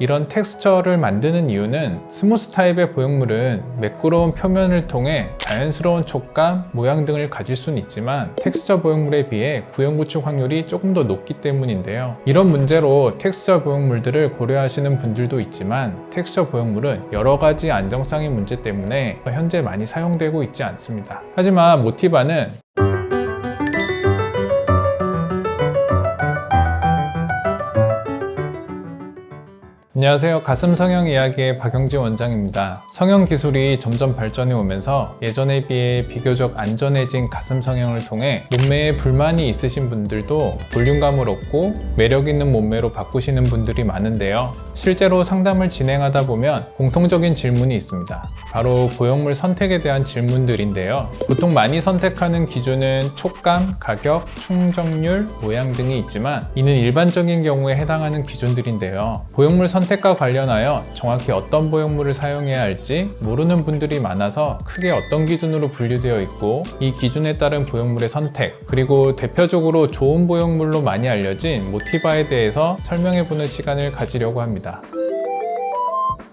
이런 텍스처를 만드는 이유는 스무스 타입의 보형물은 매끄러운 표면을 통해 자연스러운 촉감, 모양 등을 가질 수는 있지만 텍스처 보형물에 비해 구형 구축 확률이 조금 더 높기 때문인데요. 이런 문제로 텍스처 보형물들을 고려하시는 분들도 있지만 텍스처 보형물은 여러 가지 안정성의 문제 때문에 현재 많이 사용되고 있지 않습니다. 하지만 모티바는 안녕하세요. 가슴 성형 이야기의 박영지 원장입니다. 성형 기술이 점점 발전해 오면서 예전에 비해 비교적 안전해진 가슴 성형을 통해 몸매에 불만이 있으신 분들도 볼륨감을 얻고 매력 있는 몸매로 바꾸시는 분들이 많은데요. 실제로 상담을 진행하다 보면 공통적인 질문이 있습니다. 바로 보형물 선택에 대한 질문들인데요. 보통 많이 선택하는 기준은 촉감, 가격, 충정률, 모양 등이 있지만 이는 일반적인 경우에 해당하는 기준들인데요. 보형물 선 택과 관련하여 정확히 어떤 보형물을 사용해야 할지 모르는 분들이 많아서 크게 어떤 기준으로 분류되어 있고 이 기준에 따른 보형물의 선택 그리고 대표적으로 좋은 보형물로 많이 알려진 모티바에 대해서 설명해보는 시간을 가지려고 합니다.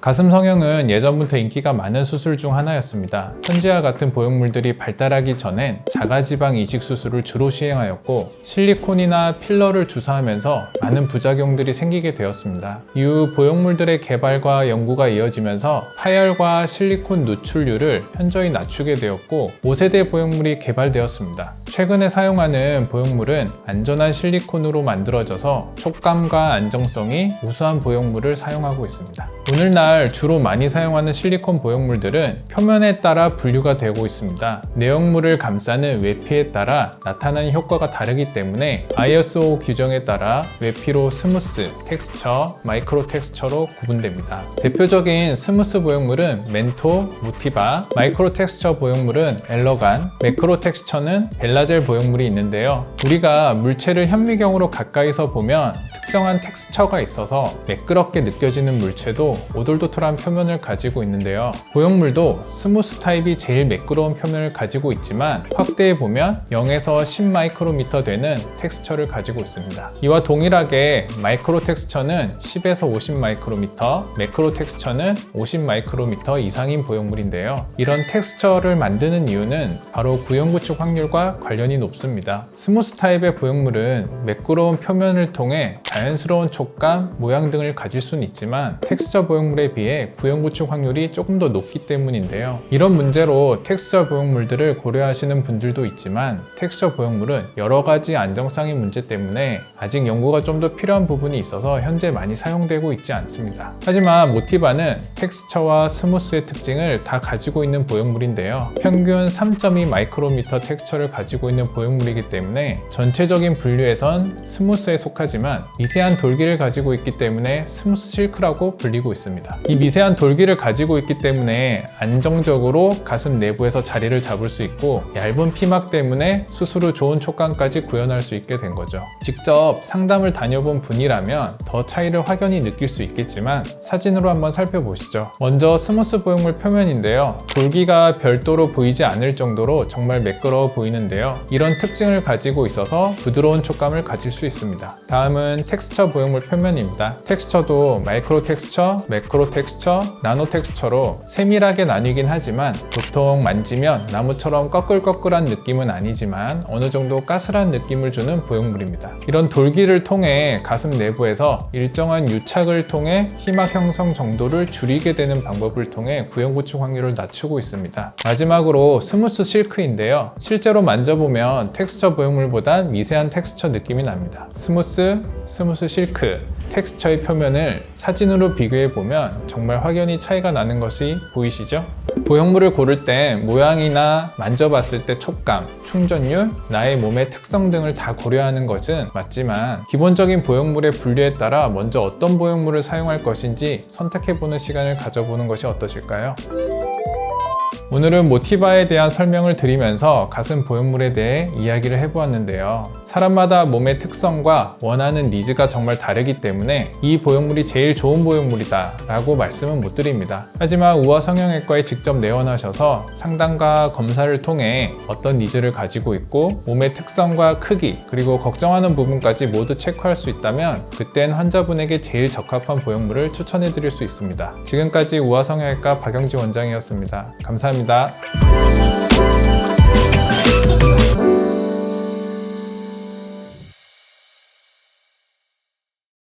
가슴 성형은 예전부터 인기가 많은 수술 중 하나였습니다. 현재와 같은 보형물들이 발달하기 전엔 자가지방 이식 수술을 주로 시행하였고 실리콘이나 필러를 주사하면서 많은 부작용들이 생기게 되었습니다. 이후 보형물들의 개발과 연구가 이어지면서 파열과 실리콘 누출률을 현저히 낮추게 되었고 5세대 보형물이 개발되었습니다. 최근에 사용하는 보형물은 안전한 실리콘으로 만들어져서 촉감과 안정성이 우수한 보형물을 사용하고 있습니다. 오늘날 주로 많이 사용하는 실리콘 보형물들은 표면에 따라 분류가 되고 있습니다. 내용물을 감싸는 외피에 따라 나타나는 효과가 다르기 때문에 ISO 규정에 따라 외피로 스무스, 텍스처, 마이크로 텍스처로 구분됩니다. 대표적인 스무스 보형물은 멘토, 모티바, 마이크로 텍스처 보형물은 엘러간, 매크로 텍스처는 벨라젤 보형물이 있는데요. 우리가 물체를 현미경으로 가까이서 보면 특정한 텍스처가 있어서 매끄럽게 느껴지는 물체도 오돌도돌한 표면을 가지고 있는데요. 보형물도 스무스 타입이 제일 매끄러운 표면을 가지고 있지만 확대해 보면 0에서 10 마이크로미터 되는 텍스처를 가지고 있습니다. 이와 동일하게 마이크로 텍스처는 10에서 50 마이크로미터, 매크로 텍스처는 50 마이크로미터 이상인 보형물인데요. 이런 텍스처를 만드는 이유는 바로 구형 구축 확률과 관련이 높습니다. 스무스 타입의 보형물은 매끄러운 표면을 통해 자연스러운 촉감, 모양 등을 가질 수는 있지만 텍스처 보형물에 비해 구형 구축 확률이 조금 더 높기 때문인데요. 이런 문제로 텍스처 보형물들을 고려하시는 분들도 있지만 텍스처 보형물은 여러 가지 안정성의 문제 때문에 아직 연구가 좀 더 필요한 부분이 있어서 현재 많이 사용되고 있지 않습니다. 하지만 모티바는 텍스처와 스무스의 특징을 다 가지고 있는 보형물인데요. 평균 3.2 마이크로미터 텍스처를 가지고 있는 보형물이기 때문에 전체적인 분류에선 스무스에 속하지만 미세한 돌기를 가지고 있기 때문에 스무스 실크라고 불리고 있습니다. 이 미세한 돌기를 가지고 있기 때문에 안정적으로 가슴 내부에서 자리를 잡을 수 있고 얇은 피막 때문에 수술 후 좋은 촉감까지 구현할 수 있게 된 거죠. 직접 상담을 다녀본 분이라면 더 차이를 확연히 느낄 수 있겠지만 사진으로 한번 살펴보시죠. 먼저 스무스 보형물 표면인데요. 돌기가 별도로 보이지 않을 정도로 정말 매끄러워 보이는데요. 이런 특징을 가지고 있어서 부드러운 촉감을 가질 수 있습니다. 다음은 텍스처 보형물 표면입니다. 텍스처도 마이크로 텍스처, 매크로 텍스처, 나노 텍스처로 세밀하게 나뉘긴 하지만 보통 만지면 나무처럼 꺼끌꺼끌한 느낌은 아니지만 어느 정도 까슬한 느낌을 주는 보형물입니다. 이런 돌기를 통해 가슴 내부에서 일정한 유착을 통해 희막 형성 정도를 줄이게 되는 방법을 통해 구형 구축 확률을 낮추고 있습니다. 마지막으로 스무스 실크인데요. 실제로 만져보면 텍스처 보형물보단 미세한 텍스처 느낌이 납니다. 스무스, 스무스 실크, 텍스처의 표면을 사진으로 비교해 보면 정말 확연히 차이가 나는 것이 보이시죠? 보형물을 고를 때 모양이나 만져봤을 때 촉감, 충전율, 나의 몸의 특성 등을 다 고려하는 것은 맞지만 기본적인 보형물의 분류에 따라 먼저 어떤 보형물을 사용할 것인지 선택해보는 시간을 가져보는 것이 어떠실까요? 오늘은 모티바에 대한 설명을 드리면서 가슴 보형물에 대해 이야기를 해보았는데요. 사람마다 몸의 특성과 원하는 니즈가 정말 다르기 때문에 이 보형물이 제일 좋은 보형물이다 라고 말씀은 못 드립니다. 하지만 우아 성형외과에 직접 내원하셔서 상담과 검사를 통해 어떤 니즈를 가지고 있고 몸의 특성과 크기 그리고 걱정하는 부분까지 모두 체크할 수 있다면 그땐 환자분에게 제일 적합한 보형물을 추천해 드릴 수 있습니다. 지금까지 우아 성형외과 박영지 원장이었습니다. 감사합니다.